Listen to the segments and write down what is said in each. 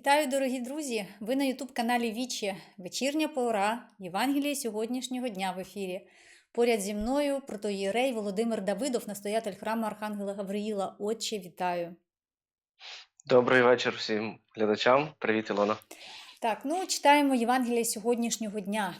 Вітаю, дорогі друзі! Ви на Ютуб-каналі Вічі. Вечірня пора Євангелія сьогоднішнього дня в ефірі. Поряд зі мною протоїрей Володимир Давидов, настоятель храму Архангела Гавриїла. Отче, вітаю! Добрий вечір всім глядачам. Привіт, Ілона. Так, ну читаємо Євангелія сьогоднішнього дня.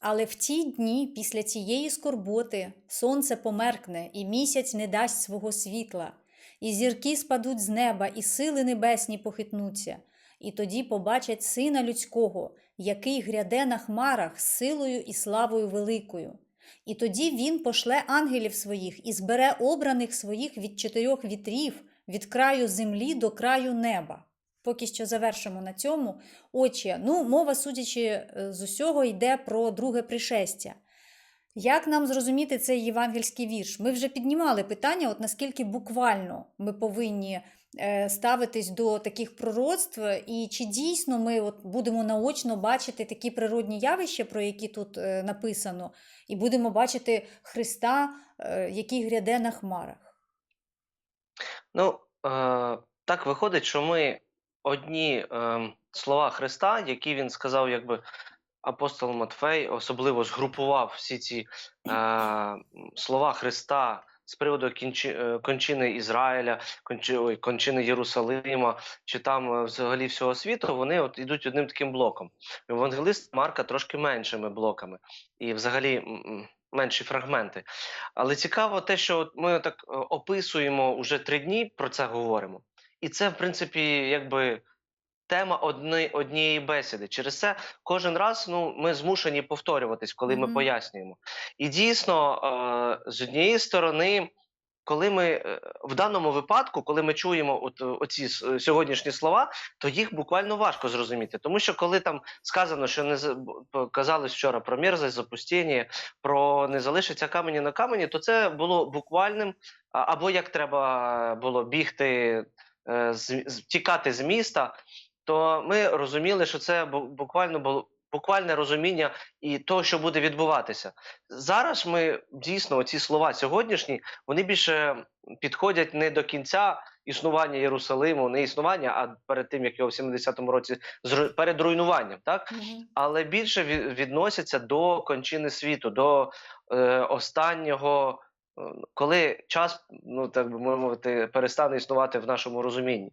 Але в ті дні, після цієї скорботи, сонце померкне, і місяць не дасть свого світла, і зірки спадуть з неба, і сили небесні похитнуться. І тоді побачать сина людського, який гряде на хмарах силою і славою великою. І тоді він пошле ангелів своїх і збере обраних своїх від чотирьох вітрів, від краю землі до краю неба. Поки що завершимо на цьому. Отче, ну, мова, судячи е, з усього, йде про друге пришестя. Як нам зрозуміти цей євангельський вірш? Ми вже піднімали питання, от наскільки буквально ми повинні е, ставитись до таких пророцтв, і чи дійсно ми от будемо наочно бачити такі природні явища, про які тут е, написано, і будемо бачити Христа, е, який гряде на хмарах. Ну, е, так виходить, що ми одні е, слова Христа, які він сказав, якби апостол Матфей, особливо згрупував всі ці е, слова Христа з приводу кінчи, е, кончини Ізраїля, кончи, кончини Єрусалима, чи там е, взагалі всього світу, вони от ідуть одним таким блоком. Евангелист Марка трошки меншими блоками, і взагалі менші фрагменти. Але цікаво те, що ми так е, описуємо уже три дні, про це говоримо. І це, в принципі, якби тема одни, однієї бесіди. Через це кожен раз ну, ми змушені повторюватись, коли ми пояснюємо. І дійсно, е, з однієї сторони, коли ми е, в даному випадку, коли ми чуємо от, е, оці сьогоднішні слова, то їх буквально важко зрозуміти. Тому що коли там сказано, що не казалось вчора про мерзость, запустіння, про не залишиться камені на камені, то це було буквальним, або як треба було бігти, з, з- тікати з міста, то ми розуміли, що це бу- буквально було. Буквальне розуміння і того, що буде відбуватися зараз. Ми дійсно ці слова сьогоднішні вони більше підходять не до кінця існування Єрусалиму, не існування, а перед тим як його в 70-му році перед руйнуванням, так Мгм. але більше відносяться до кончини світу, до е, останнього, е, коли час, ну так би мовити, перестане існувати в нашому розумінні.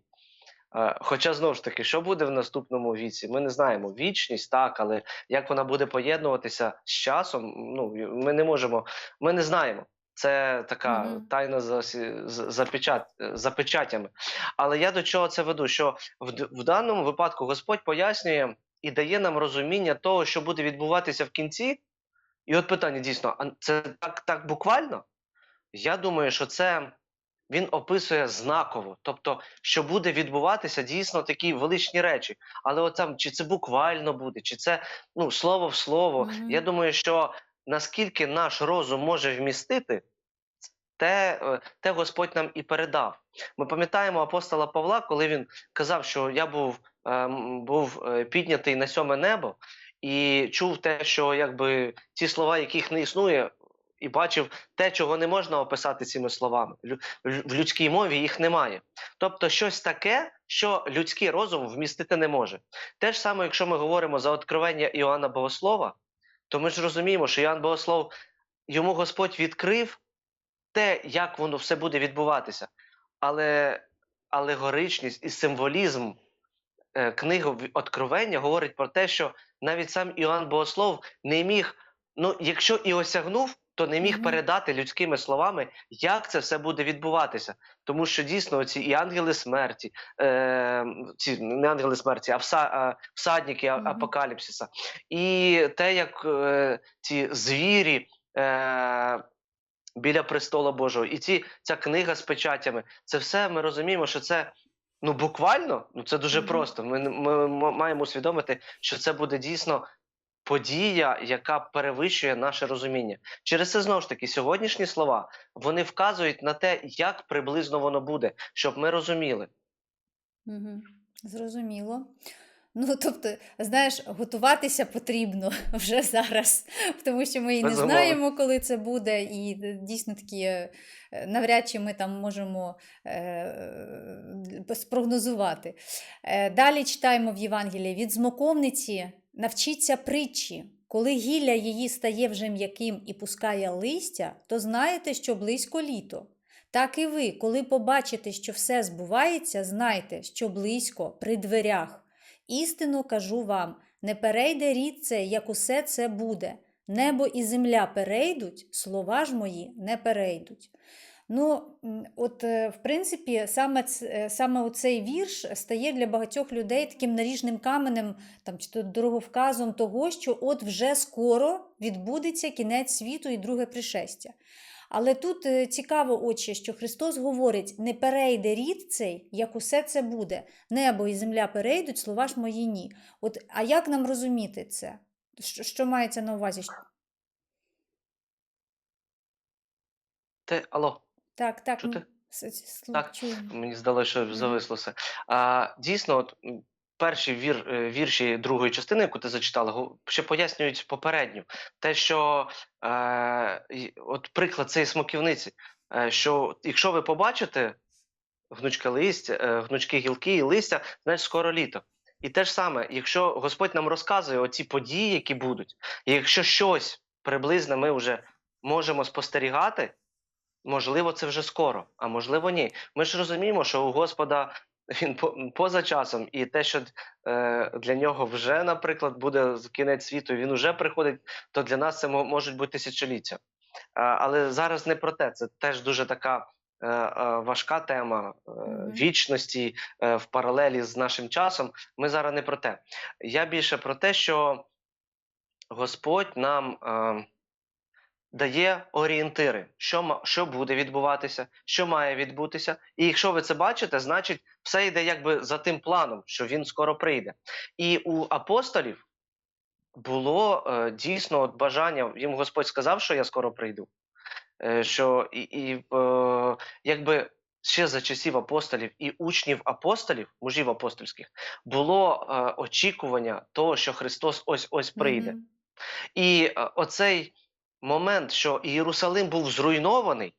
Е, Хоча знову ж таки, що буде в наступному віці, ми не знаємо. Вічність так, але як вона буде поєднуватися з часом, ну ми не можемо, ми не знаємо. Це така тайна за, за, печат, за печатями. Але я до чого це веду? Що в, в даному випадку Господь пояснює і дає нам розуміння того, що буде відбуватися в кінці. І от питання дійсно: а це так, так буквально? Я думаю, що це він описує знаково, тобто, що буде відбуватися дійсно такі величні речі. Але от там, чи це буквально буде, чи це ну, слово в слово. Мгм. Я думаю, що наскільки наш розум може вмістити, те, е, те Господь нам і передав. Ми пам'ятаємо апостола Павла, коли він казав, що я був, ем, був е, піднятий на сьоме небо і чув те, що якби ті слова, яких не існує, і бачив те, чого не можна описати цими словами. В- людській мові їх немає. Тобто щось таке, що людський розум вмістити не може. Те ж саме, якщо ми говоримо за откровення Іоанна Богослова, то ми ж розуміємо, що Іоанн Богослов йому Господь відкрив те, як воно все буде відбуватися. Але алегоричність і символізм е, книги Откровення говорить про те, що навіть сам Іоанн Богослов не міг, ну, якщо і осягнув, то не міг передати людськими словами, як це все буде відбуватися. Тому що дійсно ці і ангели смерті, е, ці не ангели смерті, а вса, всадники Мгм. апокаліпсиса, і те, як е, ці звірі. Е, біля престола Божого. І ці, ця книга з печатями, це все ми розуміємо, що це ну буквально, ну це дуже Мгм. просто. Ми, ми, маємо усвідомити, що це буде дійсно подія, яка перевищує наше розуміння. Через це знову ж таки сьогоднішні слова вони вказують на те, як приблизно воно буде, щоб ми розуміли. Мгм. Зрозуміло. Ну, тобто, знаєш, готуватися потрібно вже зараз, тому що ми і не Безумовно. знаємо, коли це буде, і е, дійсно такі е, навряд чи ми там можемо е, спрогнозувати. Е, Далі читаємо в Євангелії від змоковниці навчіться притчі. Коли гілля її стає вже м'яким і пускає листя, то знаєте, що близько літо. Так і ви, коли побачите, що все збувається, знайте, що близько при дверях. Істину кажу вам: не перейде рід цей, як усе це буде. Небо і земля перейдуть, слова ж мої не перейдуть. Ну, от, е, в принципі, саме, е, саме оцей вірш стає для багатьох людей таким наріжним каменем там, чи то дороговказом того, що от вже скоро відбудеться кінець світу і друге пришестя. Але тут е, цікаво, отче, що Христос говорить: не перейде рід цей, як усе це буде. Небо і земля перейдуть, слова ж мої ні. От, а як нам розуміти це? Що, що мається на увазі? Те, алло, Так, так, чути? Так. Мені здалося, що Мгм. зависло все. А, дійсно, от, перші вір, е, вірші другої частини, яку ти зачитала, ще пояснюють попередню. Те, що е, от приклад цієї смоківниці, е, що якщо ви побачите гнучке листя, е, гнучкі гілки і листя, значить скоро літо. І те ж саме, якщо Господь нам розказує оці події, які будуть, і якщо щось приблизно ми вже можемо спостерігати, можливо, це вже скоро, а можливо, ні. Ми ж розуміємо, що у Господа він по- поза часом, і те, що е, для нього вже, наприклад, буде кінець світу, він вже приходить, то для нас це можуть бути тисячоліття. А, але зараз не про те. Це теж дуже така е, е, важка тема е, вічності е, в паралелі з нашим часом. Ми зараз не про те. Я більше про те, що Господь нам е, дає орієнтири, що, що буде відбуватися, що має відбутися. І якщо ви це бачите, значить все йде якби за тим планом, що він скоро прийде. І у апостолів було е, дійсно от бажання, їм Господь сказав, що я скоро прийду. Е, що і, і е, якби ще за часів апостолів і учнів апостолів, мужів апостольських, було е, очікування того, що Христос ось ось прийде. Мгм. І е, оцей момент, що Єрусалим був зруйнований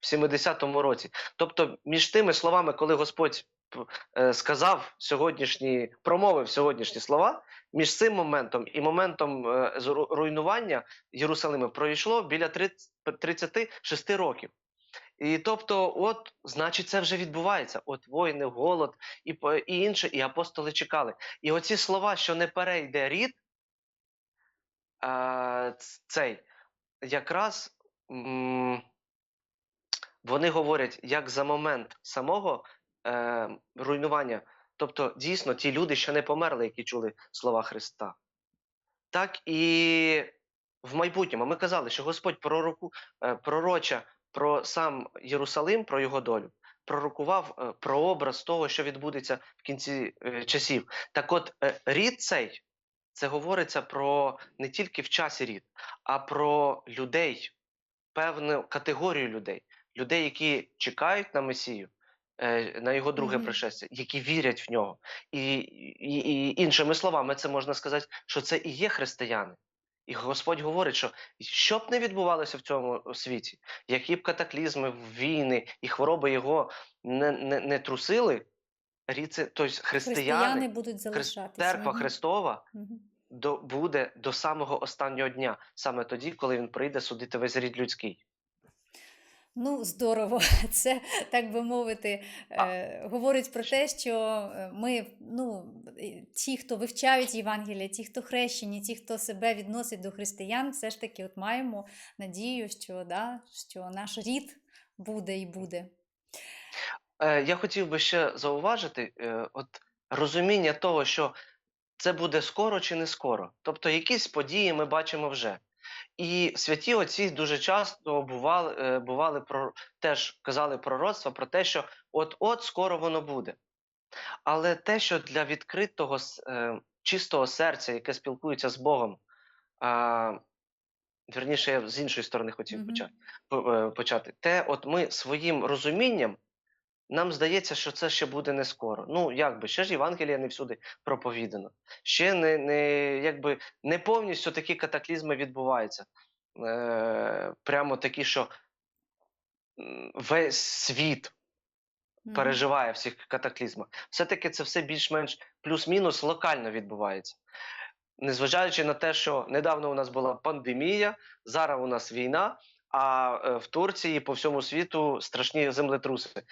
в 70-му році, тобто між тими словами, коли Господь е, сказав сьогоднішні, промовив сьогоднішні слова, між цим моментом і моментом е, руйнування Єрусалиму пройшло біля 30, 36 років. І тобто, от, значить, це вже відбувається. От воїни, голод і, і інше, і апостоли чекали. І оці слова, що не перейде рід, а, цей, якраз м, вони говорять як за момент самого е, руйнування. Тобто, дійсно, ті люди, що не померли, які чули слова Христа. Так і в майбутньому ми казали, що Господь пророку, е, пророча про сам Єрусалим, про його долю, пророкував е, про образ того, що відбудеться в кінці е, часів. Так от, е, рід цей це говориться про не тільки в часі рід, а про людей, певну категорію людей, людей, які чекають на Месію, е, на його друге Мгм. пришестя, які вірять в нього. І, і, і іншими словами, це можна сказати, що це і є християни. І Господь говорить, що що б не відбувалося в цьому світі, які б катаклізми, війни і хвороби його не, не, не трусили, рід тобто Християни християни, будуть залишатися. церква Христова Мгм. до, буде до самого останнього дня, саме тоді, коли він прийде судити весь рід людський. Ну, здорово. Це, так би мовити, е, говорить про те, що е, ми, ну, ті, хто вивчають Євангелія, ті, хто хрещені, ті, хто себе відносить до християн, все ж таки от маємо надію, що, да, що наш рід буде і буде. Е, я хотів би ще зауважити, е, от розуміння того, що це буде скоро чи не скоро. Тобто якісь події ми бачимо вже. І святі отці дуже часто бували, е, бували про теж казали пророцтва про те, що от-от скоро воно буде. Але те, що для відкритого чистого серця, яке спілкується з Богом, а, вірніше, я з іншої сторони хотів почати, е, почати, те, от ми своїм розумінням нам здається, що це ще буде не скоро. Ну, якби, ще ж Євангелія не всюди проповідано. Ще не, не, якби, не повністю такі катаклізми відбуваються. Е, прямо такі, що весь світ переживає в цих катаклізмах. Все-таки це все більш-менш плюс-мінус локально відбувається. Незважаючи на те, що недавно у нас була пандемія, зараз у нас війна, а е, в Турції по всьому світу страшні землетруси.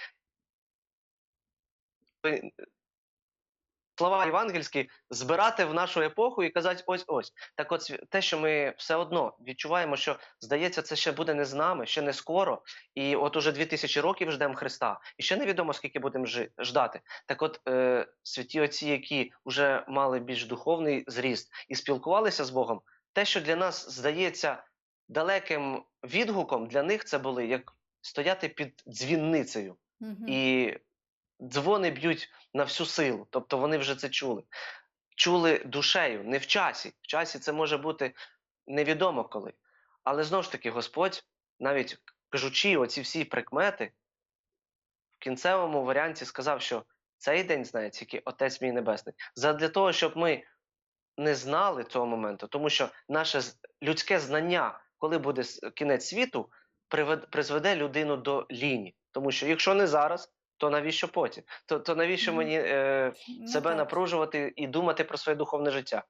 Слова євангельські збирати в нашу епоху і казати ось ось. Так от те, що ми все одно відчуваємо, що здається, це ще буде не з нами, ще не скоро. І от уже 2000 років ждемо Христа, і ще невідомо, скільки будемо ждати. Так от е, святі отці, які вже мали більш духовний зріст і спілкувалися з Богом, те, що для нас здається далеким відгуком, для них це були як стояти під дзвінницею Мгм. і дзвони б'ють на всю силу. Тобто вони вже це чули. Чули душею, не в часі. В часі це може бути невідомо коли. Але знову ж таки, Господь, навіть кажучи оці всі прикмети, в кінцевому варіанті сказав, що цей день знає тільки Отець мій Небесний. Задля того, щоб ми не знали цього моменту, тому що наше людське знання, коли буде кінець світу, призведе людину до ліні. Тому що якщо не зараз, то навіщо потім? То, то навіщо мені е, Ну, себе напружувати і думати про своє духовне життя?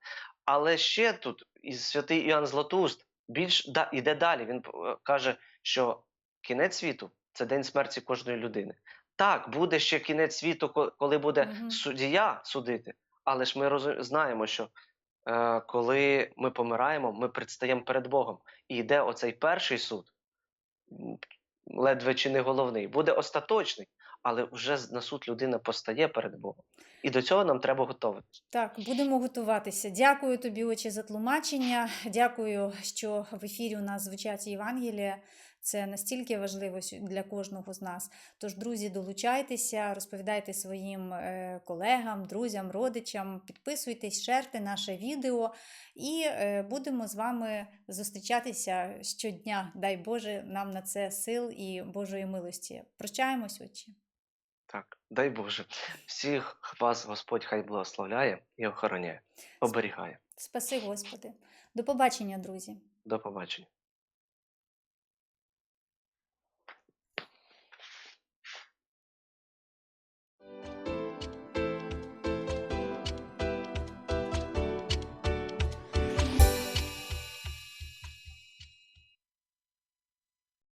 Але ще тут і святий Іоанн Златоуст більш да, іде далі. Він е, каже, що кінець світу це день смерті кожної людини. Так, буде ще кінець світу, коли буде Мгм. суддя судити, але ж ми розу- знаємо, що е, коли ми помираємо, ми предстаємо перед Богом. І йде оцей перший суд, ледве чи не головний, буде остаточний, але вже на суд людина постає перед Богом. І до цього нам треба готуватися. Так, будемо готуватися. Дякую тобі, отче, за тлумачення. Дякую, що в ефірі у нас звучать Євангелія. Це настільки важливо для кожного з нас. Тож, друзі, долучайтеся, розповідайте своїм е, колегам, друзям, родичам, підписуйтесь, шерте наше відео і е, будемо з вами зустрічатися щодня. Дай Боже нам на це сил і Божої милості. Прощаємось, отче. Так, дай Боже. Всіх вас Господь хай благословляє і охороняє, оберігає. Спаси, Господи. До побачення, друзі. До побачення.